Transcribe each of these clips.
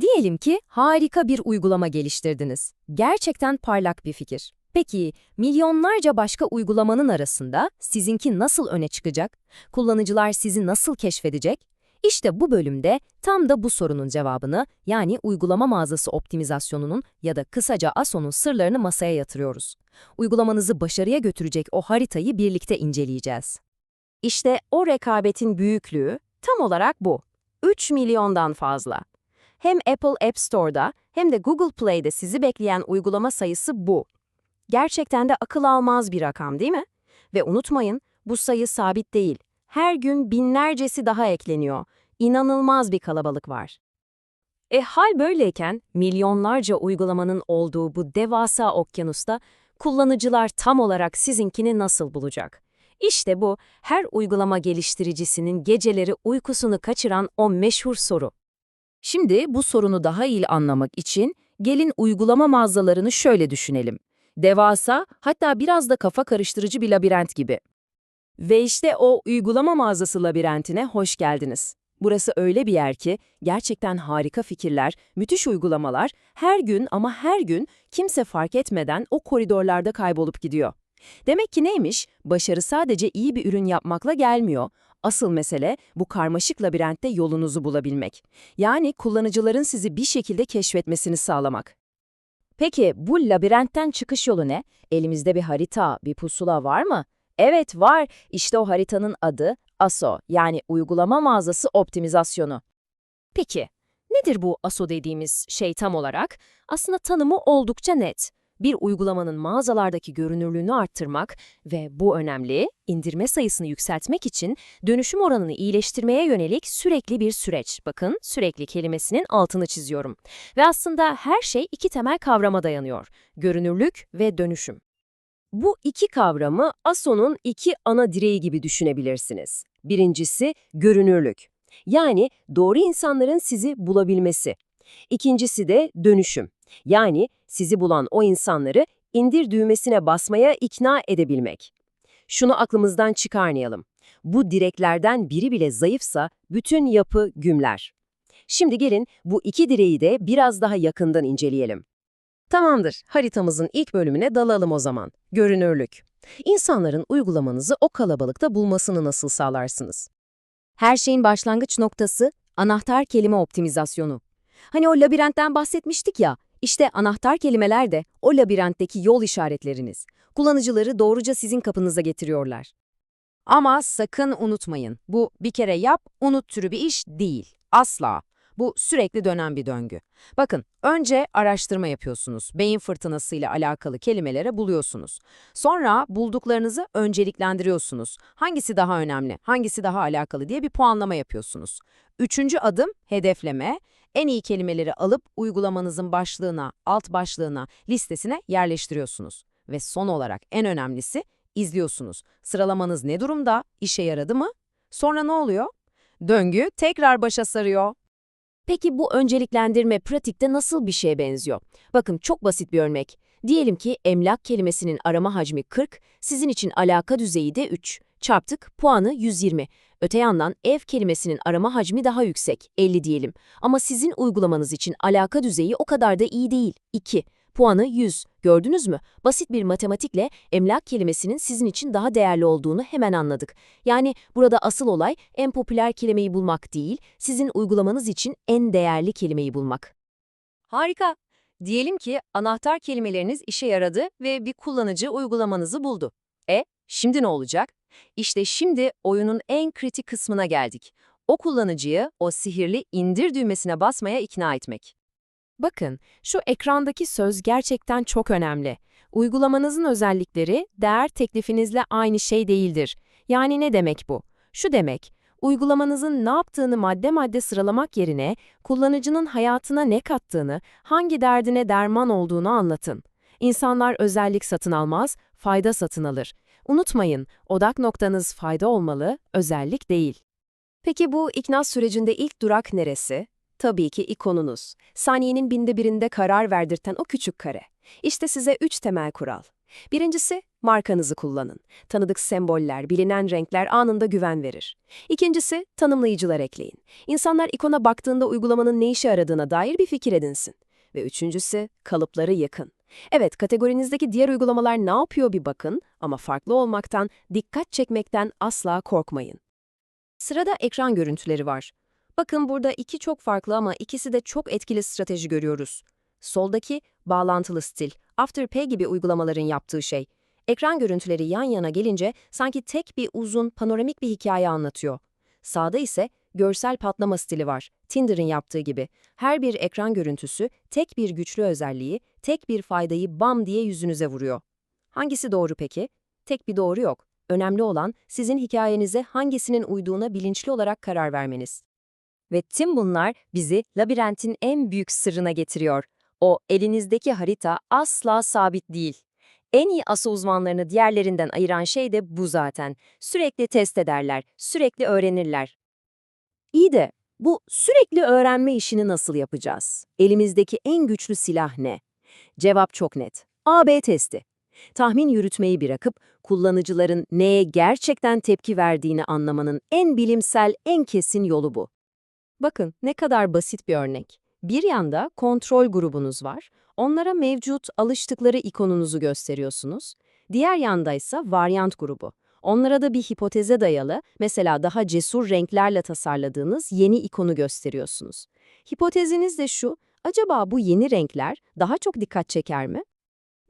Diyelim ki harika bir uygulama geliştirdiniz. Gerçekten parlak bir fikir. Peki, milyonlarca başka uygulamanın arasında sizinki nasıl öne çıkacak? Kullanıcılar sizi nasıl keşfedecek? İşte bu bölümde tam da bu sorunun cevabını, yani uygulama mağazası optimizasyonunun ya da kısaca ASO'nun sırlarını masaya yatırıyoruz. Uygulamanızı başarıya götürecek o haritayı birlikte inceleyeceğiz. İşte o rekabetin büyüklüğü tam olarak bu. 3 milyondan fazla. Hem Apple App Store'da hem de Google Play'de sizi bekleyen uygulama sayısı bu. Gerçekten de akıl almaz bir rakam değil mi? Ve unutmayın, bu sayı sabit değil. Her gün binlercesi daha ekleniyor. İnanılmaz bir kalabalık var. E hal böyleyken milyonlarca uygulamanın olduğu bu devasa okyanusta kullanıcılar tam olarak sizinkini nasıl bulacak? İşte bu her uygulama geliştiricisinin geceleri uykusunu kaçıran o meşhur soru. Şimdi bu sorunu daha iyi anlamak için gelin uygulama mağazalarını şöyle düşünelim. Devasa, hatta biraz da kafa karıştırıcı bir labirent gibi. Ve işte o uygulama mağazası labirentine hoş geldiniz. Burası öyle bir yer ki gerçekten harika fikirler, müthiş uygulamalar her gün ama her gün kimse fark etmeden o koridorlarda kaybolup gidiyor. Demek ki neymiş? Başarı sadece iyi bir ürün yapmakla gelmiyor. Asıl mesele bu karmaşık labirentte yolunuzu bulabilmek. Yani kullanıcıların sizi bir şekilde keşfetmesini sağlamak. Peki bu labirentten çıkış yolu ne? Elimizde bir harita, bir pusula var mı? Evet var. İşte o haritanın adı ASO yani Uygulama Mağazası Optimizasyonu. Peki, nedir bu ASO dediğimiz şey tam olarak? Aslında tanımı oldukça net. Bir uygulamanın mağazalardaki görünürlüğünü arttırmak ve bu önemli, indirme sayısını yükseltmek için dönüşüm oranını iyileştirmeye yönelik sürekli bir süreç. Bakın, sürekli kelimesinin altını çiziyorum. Ve aslında her şey iki temel kavrama dayanıyor. Görünürlük ve dönüşüm. Bu iki kavramı ASO'nun iki ana direği gibi düşünebilirsiniz. Birincisi görünürlük. Yani doğru insanların sizi bulabilmesi. İkincisi de dönüşüm. Yani sizi bulan o insanları indir düğmesine basmaya ikna edebilmek. Şunu aklımızdan çıkarmayalım. Bu direklerden biri bile zayıfsa bütün yapı gümler. Şimdi gelin bu iki direği de biraz daha yakından inceleyelim. Tamamdır, haritamızın ilk bölümüne dalalım o zaman. Görünürlük. İnsanların uygulamanızı o kalabalıkta bulmasını nasıl sağlarsınız? Her şeyin başlangıç noktası anahtar kelime optimizasyonu. Hani o labirentten bahsetmiştik ya, işte anahtar kelimeler de o labirentteki yol işaretleriniz. Kullanıcıları doğruca sizin kapınıza getiriyorlar. Ama sakın unutmayın, bu bir kere yap, unut türü bir iş değil. Asla. Bu sürekli dönen bir döngü. Bakın, önce araştırma yapıyorsunuz. Beyin fırtınasıyla alakalı kelimelere buluyorsunuz. Sonra bulduklarınızı önceliklendiriyorsunuz. Hangisi daha önemli, hangisi daha alakalı diye bir puanlama yapıyorsunuz. Üçüncü adım hedefleme. En iyi kelimeleri alıp uygulamanızın başlığına, alt başlığına, listesine yerleştiriyorsunuz. Ve son olarak en önemlisi izliyorsunuz. Sıralamanız ne durumda? İşe yaradı mı? Sonra ne oluyor? Döngü tekrar başa sarıyor. Peki bu önceliklendirme pratikte nasıl bir şeye benziyor? Bakın çok basit bir örnek. Diyelim ki emlak kelimesinin arama hacmi 40, sizin için alaka düzeyi de 3. Çarptık, puanı 120. Öte yandan ev kelimesinin arama hacmi daha yüksek, 50 diyelim. Ama sizin uygulamanız için alaka düzeyi o kadar da iyi değil, 2. Puanı 100. Gördünüz mü? Basit bir matematikle emlak kelimesinin sizin için daha değerli olduğunu hemen anladık. Yani burada asıl olay en popüler kelimeyi bulmak değil, sizin uygulamanız için en değerli kelimeyi bulmak. Harika. Diyelim ki anahtar kelimeleriniz işe yaradı ve bir kullanıcı uygulamanızı buldu. E, şimdi ne olacak? İşte şimdi oyunun en kritik kısmına geldik. O kullanıcıyı o sihirli indir düğmesine basmaya ikna etmek. Bakın, şu ekrandaki söz gerçekten çok önemli. Uygulamanızın özellikleri değer teklifinizle aynı şey değildir. Yani ne demek bu? Şu demek, uygulamanızın ne yaptığını madde madde sıralamak yerine kullanıcının hayatına ne kattığını, hangi derdine derman olduğunu anlatın. İnsanlar özellik satın almaz, fayda satın alır. Unutmayın, odak noktanız fayda olmalı, özellik değil. Peki bu ikna sürecinde ilk durak neresi? Tabii ki ikonunuz. Saniyenin binde birinde karar verdirten o küçük kare. İşte size üç temel kural. Birincisi, markanızı kullanın. Tanıdık semboller, bilinen renkler anında güven verir. İkincisi, tanımlayıcılar ekleyin. İnsanlar ikona baktığında uygulamanın ne işe yaradığına dair bir fikir edinsin. Ve üçüncüsü, kalıpları yakın. Evet, kategorinizdeki diğer uygulamalar ne yapıyor bir bakın ama farklı olmaktan, dikkat çekmekten asla korkmayın. Sırada ekran görüntüleri var. Bakın burada iki çok farklı ama ikisi de çok etkili strateji görüyoruz. Soldaki bağlantılı stil, Afterpay gibi uygulamaların yaptığı şey. Ekran görüntüleri yan yana gelince sanki tek bir uzun panoramik bir hikaye anlatıyor. Sağda ise görsel patlama stili var. Tinder'ın yaptığı gibi. Her bir ekran görüntüsü tek bir güçlü özelliği, tek bir faydayı bam diye yüzünüze vuruyor. Hangisi doğru peki? Tek bir doğru yok. Önemli olan sizin hikayenize hangisinin uyduğuna bilinçli olarak karar vermeniz. Ve tüm bunlar bizi labirentin en büyük sırrına getiriyor. O elinizdeki harita asla sabit değil. En iyi ASO uzmanlarını diğerlerinden ayıran şey de bu zaten. Sürekli test ederler, sürekli öğrenirler. İyi de bu sürekli öğrenme işini nasıl yapacağız? Elimizdeki en güçlü silah ne? Cevap çok net. AB testi. Tahmin yürütmeyi bırakıp kullanıcıların neye gerçekten tepki verdiğini anlamanın en bilimsel, en kesin yolu bu. Bakın ne kadar basit bir örnek. Bir yanda kontrol grubunuz var. Onlara mevcut alıştıkları ikonunuzu gösteriyorsunuz. Diğer yanda ise varyant grubu. Onlara da bir hipoteze dayalı, mesela daha cesur renklerle tasarladığınız yeni ikonu gösteriyorsunuz. Hipoteziniz de şu, acaba bu yeni renkler daha çok dikkat çeker mi?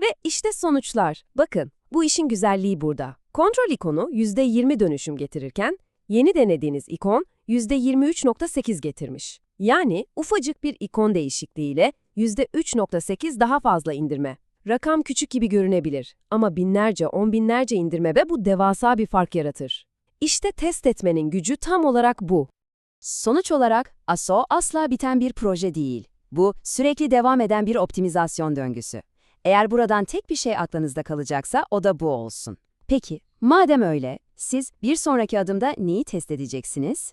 Ve işte sonuçlar. Bakın, bu işin güzelliği burada. Kontrol ikonu %20 dönüşüm getirirken, yeni denediğiniz ikon %23.8 getirmiş. Yani ufacık bir ikon değişikliğiyle %3.8 daha fazla indirme. Rakam küçük gibi görünebilir ama binlerce, on binlerce indirme ve bu devasa bir fark yaratır. İşte test etmenin gücü tam olarak bu. Sonuç olarak ASO asla biten bir proje değil. Bu sürekli devam eden bir optimizasyon döngüsü. Eğer buradan tek bir şey aklınızda kalacaksa o da bu olsun. Peki, madem öyle, siz bir sonraki adımda neyi test edeceksiniz?